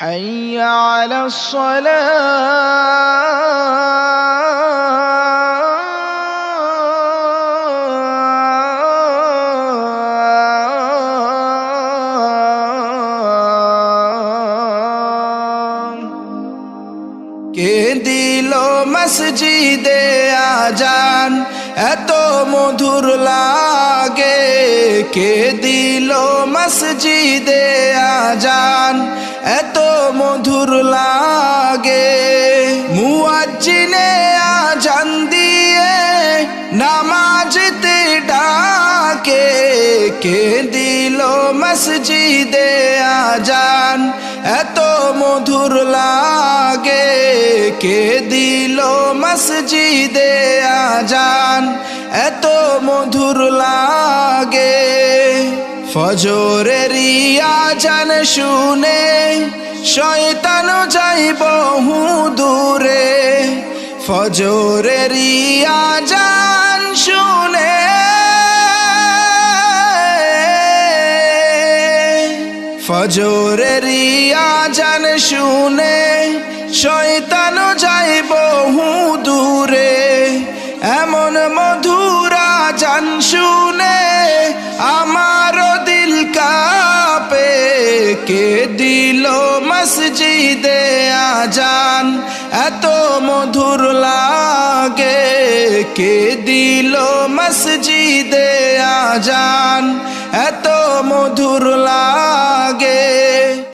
حي على الصلاة কে দিল মসজিদে আজান এত মধুর লাগে কে দিল মসজিদে আজান এত মধুর লাগে। মুয়াজ্জিনে আজান দিয়ে নামাজতে ডাকে। কে দিল মসজিদে আজান? এত মধুর লাগে। কে দিল মসজিদে আজান? এত মধুর লাগে। ফজরের আজান শুনে শয়তান যাই বহু দূরে। ফজরের আজান শুনে ফজরের আজান শুনে শয়তান যাই বহু দূরে। এমন মধুরা জান শুনে কে দিল মসজিদে আজান? এত মধুর লাগে। কে দিল মসজিদে আজান? এত মধুর লাগে।